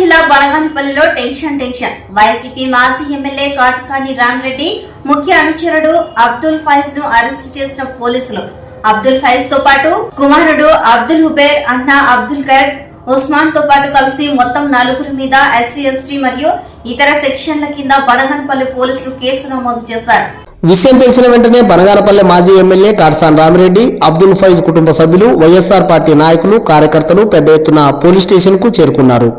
జిల్లా బనగానపల్లిలో tension tension. YCP మాజీ ఎమ్మెల్యే కాటసాని రామరెడ్డి ముఖ్య అనుచరుడు అబ్దుల్ ఫైజ్ను అరెస్టు చేసిన పోలీసులు. అబ్దుల్ ఫైజ్తో పాటు కుమారుడు అబ్దుల్ హుబేర్ అన్న అబ్దుల్ ఖైర్ ఉస్మాన్తో పాటు కలిసి మొత్తం నలుగురి మీద ఎస్సీ ఎస్టీ మరియు ఇతర సెక్షన్ల కింద బనగానపల్లి పోలీసులు కేసు నమోదు చేశారు. విషయం తెలిసిన వెంటనే బనగానపల్లె మాజీ ఎమ్మెల్యే కాట్సాన్ రామిరెడ్డి అబ్దుల్ ఫైజ్ కుటుంబ సభ్యులు వైఎస్ఆర్ పార్టీ నాయకులు కార్యకర్తలు పెద్ద ఎత్తున పోలీస్ స్టేషన్కు చేరుకున్నారు.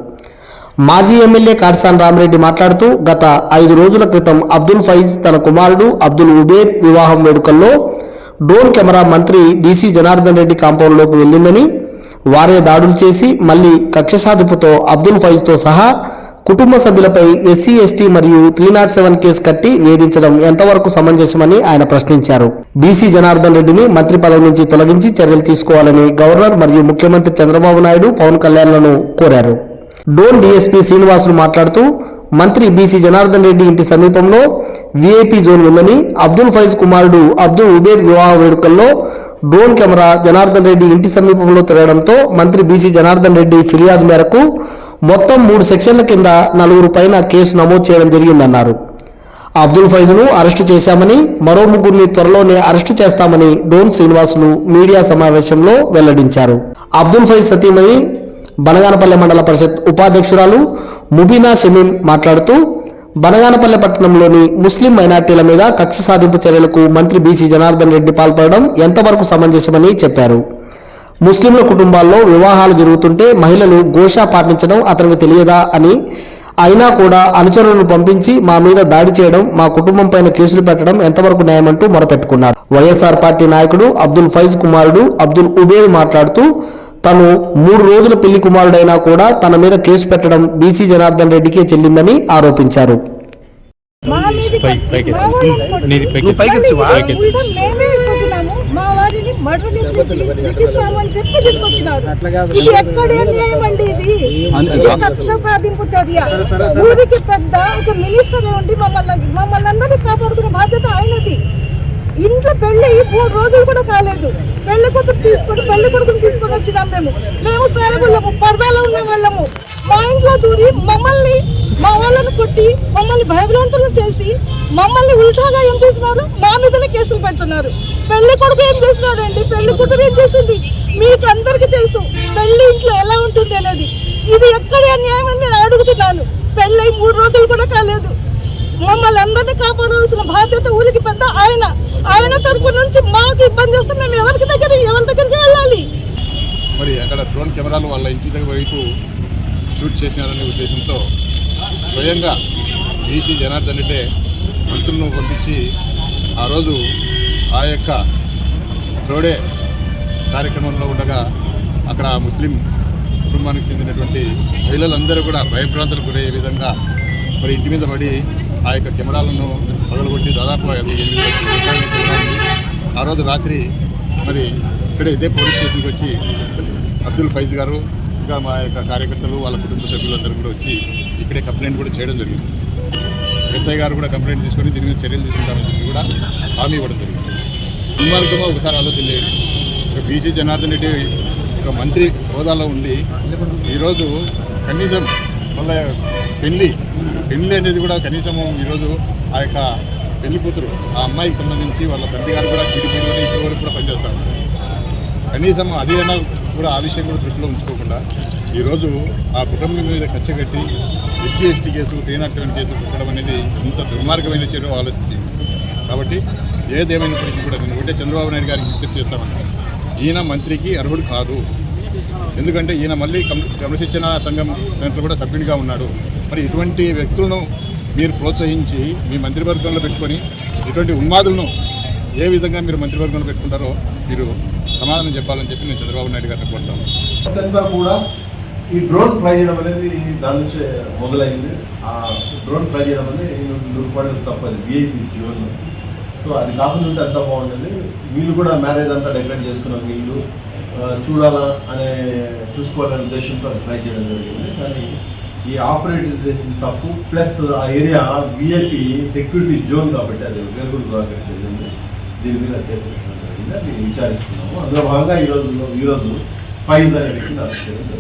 మాజీ ఎమ్మెల్యే కాట్సాన్ రామిరెడ్డి మాట్లాడుతూ గత ఐదు రోజుల క్రితం అబ్దుల్ ఫైజ్ తన కుమారుడు అబ్దుల్ ఉబేర్ వివాహం వేడుకల్లో డ్రోన్ కెమెరా మంత్రి బీసీ జనార్దన్ రెడ్డి కాంపౌండ్లోకి వెళ్ళిందని వారే దాడులు చేసి మళ్ళీ కక్ష సాధింపుతో అబ్దుల్ ఫైజ్తో సహా కుటుంబ సభ్యులపై ఎస్సీ ఎస్టీ మరియు త్రీ నాట్ సెవెన్ కేసు కట్టి వేధించడం ఎంతవరకు సమంజసమని ఆయన ప్రశ్నించారు. బీసీ జనార్దన్ రెడ్డిని మంత్రి పదవి నుంచి తొలగించి చర్యలు తీసుకోవాలని గవర్నర్ మరియు ముఖ్యమంత్రి చంద్రబాబు నాయుడు పవన్ కళ్యాణ్లను కోరారు. డోన్ డీఎస్పీ శ్రీనివాసులు మాట్లాడుతూ మంత్రి బీసీ జనార్దన్ రెడ్డి ఇంటి సమీపంలో వీఐపీ జోన్ ఉందని అబ్దుల్ ఫైజ్ కుమారుడు అబ్దుల్ ఉబేద్ వివాహ వేడుకల్లో డ్రోన్ కెమెరా జనార్దన్ రెడ్డి ఇంటి సమీపంలో తిరగడంతో మంత్రి బీసీ జనార్దన్ రెడ్డి ఫిర్యాదు మేరకు మొత్తం మూడు సెక్షన్ల కింద నలుగురు పైన కేసు నమోదు చేయడం జరిగిందన్నారు. అబ్దుల్ ఫైజ్ను అరెస్టు చేశామని మరో ముగ్గురిని త్వరలోనే అరెస్టు చేస్తామని డోన్ శ్రీనివాసులు మీడియా సమావేశంలో వెల్లడించారు. అబ్దుల్ ఫైజ్ సతీమణి బనగానపల్లె మండల పరిషత్ ఉపాధ్యక్షురాలు ముబీనా షమీం మాట్లాడుతూ బనగానపల్లె పట్టణంలోని ముస్లిం మైనార్టీల మీద కక్ష సాధింపు చర్యలకు మంత్రి బీసీ జనార్దన్ రెడ్డి పాల్పడడం ఎంతవరకు సమంజసమని చెప్పారు. ముస్లింల కుటుంబాల్లో వివాహాలు జరుగుతుంటే మహిళలు ఘోషా పాటించడం అతనికి తెలియదా అని అయినా కూడా అనుచరులను పంపించి మా మీద దాడి చేయడం మా కుటుంబం పైన కేసులు పెట్టడం ఎంతవరకు న్యాయమంటూ మొరపెట్టుకున్నారు. వైఎస్ఆర్ పార్టీ నాయకుడు అబ్దుల్ ఫైజ్ కుమారుడు అబ్దుల్ ఉబేద్ మాట్లాడుతూ తను మూడు రోజుల పెళ్ళి కుమారుడైనా కూడా తన మీద కేసు పెట్టడం బీసీ జనార్దన్ రెడ్డికే చెల్లిందని ఆరోపించారు. మా వారిని మర్డర్ అని చెప్పి తీసుకొచ్చినారు. ఇది ఎక్కడి అండి ఇది? కక్ష సాధింపు చర్య. ఊరికి పెద్ద ఒక మినిస్టర్ ఉండి మమ్మల్ని అందరినీ కాపాడుకునే బాధ్యత ఆయనది ఇంట్లో పెళ్ళి అయ్యి మూడు రోజులు కూడా కాలేదు. పెళ్ళి కూతురు తీసుకొని పెళ్ళి కొడుకుని తీసుకొని వచ్చినాం మేము. మేము సారబుల్లము పరదాలో ఉన్న వాళ్ళము. మా ఇంట్లో దూరి మమ్మల్ని మా వాళ్ళని కొట్టి మమ్మల్ని భయభ్రాంతులను చేసి మమ్మల్ని ఉల్టాగా ఏం చేసినారు? మా మీదనే కేసులు పెడుతున్నారు. పెళ్ళి కొడుకు ఏం చేసినాడండి? పెళ్ళి కూతురు ఏం చేసింది? మీకు అందరికీ తెలుసు పెళ్ళి ఇంట్లో ఎలా ఉంటుంది అనేది. ఇది ఎక్కడ అన్యాయం అని నేను అడుగుతున్నాను. పెళ్ళై మూడు రోజులు కూడా మమ్మల్ని అందరినీ కాపాడాల్సిన బాధ్యత ఊరికి పెద్ద ఆయన. ఆయన తరపు నుంచి మాకు ఇబ్బంది వస్తే మేము ఎవరికి దగ్గర ఎవరి దగ్గరికి వెళ్ళాలి? మరి అక్కడ డ్రోన్ కెమెరాలు వాళ్ళ ఇంటి దగ్గర వైపు షూట్ చేసినారనే ఉద్దేశంతో స్వయంగా బీసీ జనార్దన్ రెడ్డి మనుషులను పంపించి ఆ రోజు ఆ యొక్క రోడే కార్యక్రమంలో ఉండగా అక్కడ ముస్లిం కుటుంబానికి చెందినటువంటి మహిళలందరూ కూడా భయభ్రాంతులకు గురయ్యే విధంగా మరి ఇంటి మీద పడి ఆ యొక్క కెమెరాలను పగలగొట్టి దాదాపు ఎనిమిది ఆ రోజు రాత్రి మరి ఇక్కడ ఇదే పోలీస్ స్టేషన్కి వచ్చి అబ్దుల్ ఫైజ్ గారు ఇంకా మా యొక్క కార్యకర్తలు వాళ్ళ కుటుంబ సభ్యులందరూ కూడా వచ్చి ఇక్కడే కంప్లైంట్ కూడా చేయడం జరిగింది. ఎస్ఐ గారు కూడా కంప్లైంట్ తీసుకొని దీని మీద చర్యలు తీసుకుంటారని చెప్పి కూడా హామీ ఇవ్వడం జరిగింది. దుర్మార్గంగా ఒకసారి ఆలోచన లేదు ఒక బీసీ జనార్దన్ రెడ్డి ఒక మంత్రి హోదాలో ఉండి ఈరోజు కనీసం వాళ్ళ పెళ్ళి. పెళ్ళి అనేది కూడా కనీసం ఈరోజు ఆ యొక్క పెళ్ళి కూతురు ఆ అమ్మాయికి సంబంధించి వాళ్ళ తండ్రి గారు కూడా టీడీపీలో ఇప్పటి వరకు కూడా పనిచేస్తారు. కనీసం అదేనా కూడా ఆ విషయం కూడా దృష్టిలో ఉంచుకోకుండా ఈరోజు ఆ కుటుంబం మీద ఖర్చు కట్టి SC ST case three nought seven case పెట్టడం అనేది ఇంత దుర్మార్గమైన చర్య ఆలోచించింది కాబట్టి ఏదేమైనప్పటికీ కూడా నేను ఒకటే చంద్రబాబు నాయుడు గారికి విజ్ఞప్తి చేస్తామని ఈయన మంత్రికి అర్హుడు కాదు. ఎందుకంటే ఈయన మళ్ళీ క్రమశిక్షణ సంఘం దాంట్లో కూడా సభ్యునిగా ఉన్నాడు. మరి ఇటువంటి వ్యక్తులను మీరు ప్రోత్సహించి మీ మంత్రివర్గంలో పెట్టుకొని ఇటువంటి ఉన్మాదులను ఏ విధంగా మీరు మంత్రివర్గంలో పెట్టుకుంటారో మీరు సమాధానం చెప్పాలని చెప్పి నేను చంద్రబాబు నాయుడు గారిని కోరుతాను. కూడా ఈ డ్రోన్ ఫ్లై చేయడం అనేది దాని నుంచే మొదలైంది. ఆ డ్రోన్ ఫ్లై చేయడం అనేది నూరుపాడు తప్పదు విఐపి జోన్ సో అది కాకుండా ఉంటే అంతా బాగుంటుంది. వీళ్ళు కూడా మ్యారేజ్ అంతా డెకరేట్ చేసుకున్నారు వీళ్ళు చూడాలా అనే చూసుకోవాలనే ఉద్దేశంతో ట్రై చేయడం జరిగింది. కానీ ఈ ఆపరేట్ చేసిన తప్పు ప్లస్ ఆ ఏరియా విఐపి సెక్యూరిటీ జోన్ కాబట్టి అది వేరుగురు కాబట్టి వెళ్ళింది దీని మీద కేసు పెట్టడం జరిగింది. అది విచారిస్తున్నాము. అందులో భాగంగా ఈరోజు ఈరోజు ఫైజ్ అనే వ్యక్తిని అరెస్ట్ చేయడం జరిగింది.